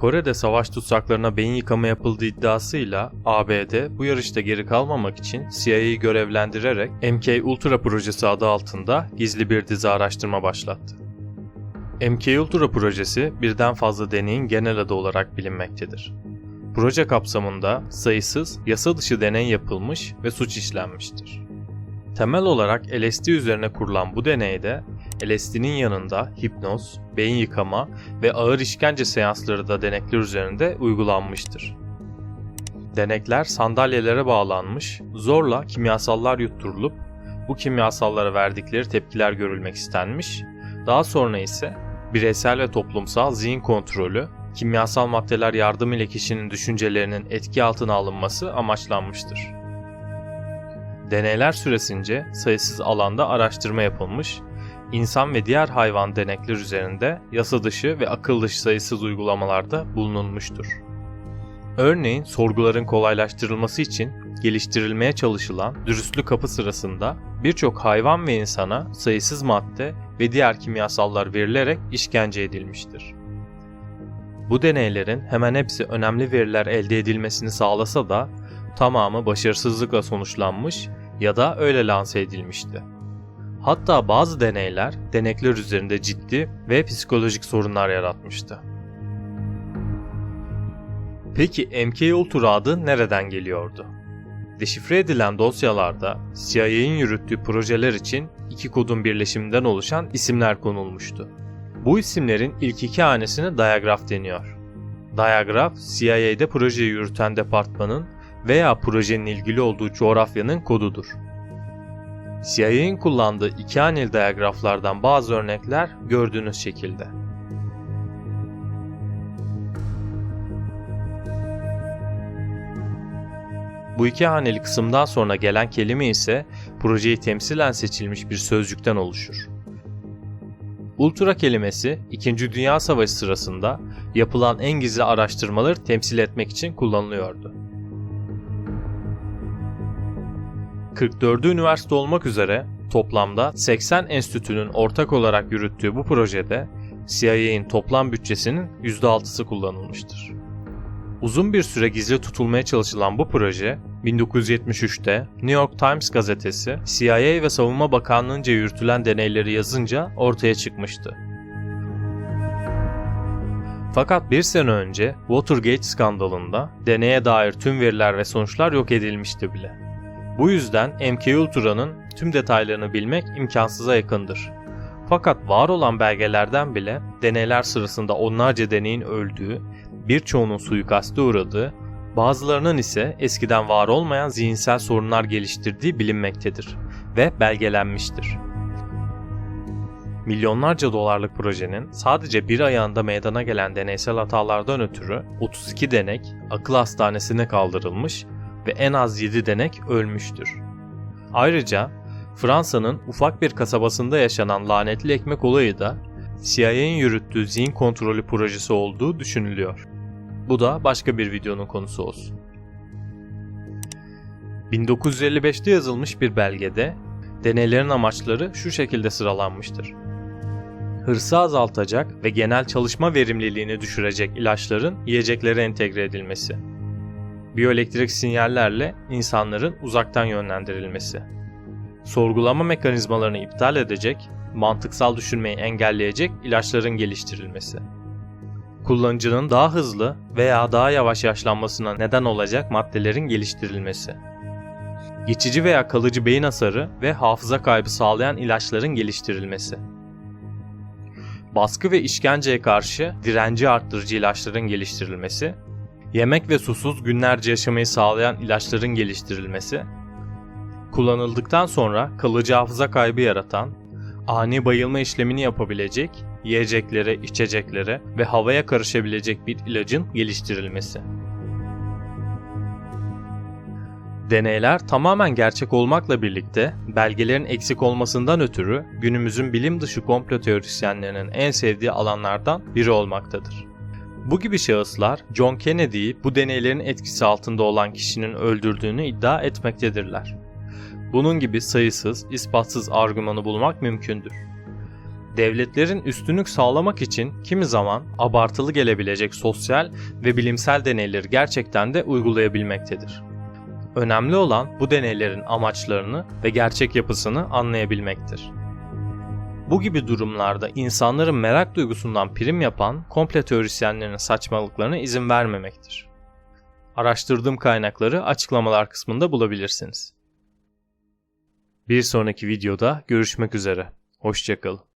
Kore'de savaş tutsaklarına beyin yıkama yapıldığı iddiasıyla ABD bu yarışta geri kalmamak için CIA'yı görevlendirerek MK Ultra projesi adı altında gizli bir dizi araştırma başlattı. MK Ultra projesi birden fazla deneyin genel adı olarak bilinmektedir. Proje kapsamında sayısız yasa dışı deney yapılmış ve suç işlenmiştir. Temel olarak LSD üzerine kurulan bu deneyde LSD'nin yanında hipnoz, beyin yıkama ve ağır işkence seansları da denekler üzerinde uygulanmıştır. Denekler sandalyelere bağlanmış, zorla kimyasallar yutturulup bu kimyasallara verdikleri tepkiler görülmek istenmiş, daha sonra ise bireysel ve toplumsal zihin kontrolü, kimyasal maddeler yardımıyla kişinin düşüncelerinin etki altına alınması amaçlanmıştır. Deneyler süresince sayısız alanda araştırma yapılmış, insan ve diğer hayvan denekler üzerinde yasa dışı ve akıl dışı sayısız uygulamalarda bulunulmuştur. Örneğin sorguların kolaylaştırılması için geliştirilmeye çalışılan dürüstlük kapı sırasında birçok hayvan ve insana sayısız madde ve diğer kimyasallar verilerek işkence edilmiştir. Bu deneylerin hemen hepsi önemli veriler elde edilmesini sağlasa da tamamı başarısızlıkla sonuçlanmış ya da öyle lanse edilmişti. Hatta bazı deneyler denekler üzerinde ciddi ve psikolojik sorunlar yaratmıştı. Peki MK Ultra adı nereden geliyordu? Deşifre edilen dosyalarda CIA'nin yürüttüğü projeler için iki kodun birleşiminden oluşan isimler konulmuştu. Bu isimlerin ilk iki hanesine diagraf deniyor. Diagraf, CIA'de projeyi yürüten departmanın veya projenin ilgili olduğu coğrafyanın kodudur. CIA'nin kullandığı iki haneli diagraflardan bazı örnekler gördüğünüz şekilde. Bu iki haneli kısımdan sonra gelen kelime ise projeyi temsilen seçilmiş bir sözcükten oluşur. Ultra kelimesi 2. Dünya Savaşı sırasında yapılan en gizli araştırmaları temsil etmek için kullanılıyordu. 44 üniversite olmak üzere toplamda 80 enstitünün ortak olarak yürüttüğü bu projede CIA'nin toplam bütçesinin %6'sı kullanılmıştır. Uzun bir süre gizli tutulmaya çalışılan bu proje 1973'te New York Times gazetesi CIA ve Savunma Bakanlığı'nca yürütülen deneyleri yazınca ortaya çıkmıştı. Fakat bir sene önce Watergate skandalında deneye dair tüm veriler ve sonuçlar yok edilmişti bile. Bu yüzden MK Ultra'nın tüm detaylarını bilmek imkansıza yakındır. Fakat var olan belgelerden bile deneyler sırasında onlarca deneyin öldüğü, birçoğunun suikaste uğradığı, bazılarının ise eskiden var olmayan zihinsel sorunlar geliştirdiği bilinmektedir ve belgelenmiştir. Milyonlarca dolarlık projenin sadece bir ayağında meydana gelen deneysel hatalardan ötürü 32 denek akıl hastanesine kaldırılmış ve en az 7 denek ölmüştür. Ayrıca Fransa'nın ufak bir kasabasında yaşanan lanetli ekmek olayı da CIA'nin yürüttüğü zihin kontrolü projesi olduğu düşünülüyor. Bu da başka bir videonun konusu olsun. 1955'te yazılmış bir belgede deneylerin amaçları şu şekilde sıralanmıştır. Hırsı azaltacak ve genel çalışma verimliliğini düşürecek ilaçların yiyeceklere entegre edilmesi. Biyoelektrik sinyallerle insanların uzaktan yönlendirilmesi. Sorgulama mekanizmalarını iptal edecek, mantıksal düşünmeyi engelleyecek ilaçların geliştirilmesi kullanıcının daha hızlı veya daha yavaş yaşlanmasına neden olacak maddelerin geliştirilmesi. Geçici veya kalıcı beyin hasarı ve hafıza kaybı sağlayan ilaçların geliştirilmesi. Baskı ve işkenceye karşı direnci arttırıcı ilaçların geliştirilmesi, yemek ve susuz günlerce yaşamayı sağlayan ilaçların geliştirilmesi, kullanıldıktan sonra kalıcı hafıza kaybı yaratan, ani bayılma işlemini yapabilecek yiyeceklere, içeceklere ve havaya karışabilecek bir ilacın geliştirilmesi. Deneyler tamamen gerçek olmakla birlikte belgelerin eksik olmasından ötürü günümüzün bilim dışı komplo teorisyenlerinin en sevdiği alanlardan biri olmaktadır. Bu gibi şahıslar John Kennedy'yi bu deneylerin etkisi altında olan kişinin öldürdüğünü iddia etmektedirler. Bunun gibi sayısız, ispatsız argümanı bulmak mümkündür. devletlerin üstünlük sağlamak için kimi zaman abartılı gelebilecek sosyal ve bilimsel deneyleri gerçekten de uygulayabilmektedir. Önemli olan bu deneylerin amaçlarını ve gerçek yapısını anlayabilmektir. Bu gibi durumlarda insanların merak duygusundan prim yapan komple teorisyenlerin saçmalıklarına izin vermemektir. Araştırdığım kaynakları açıklamalar kısmında bulabilirsiniz. Bir sonraki videoda görüşmek üzere. Hoşçakalın.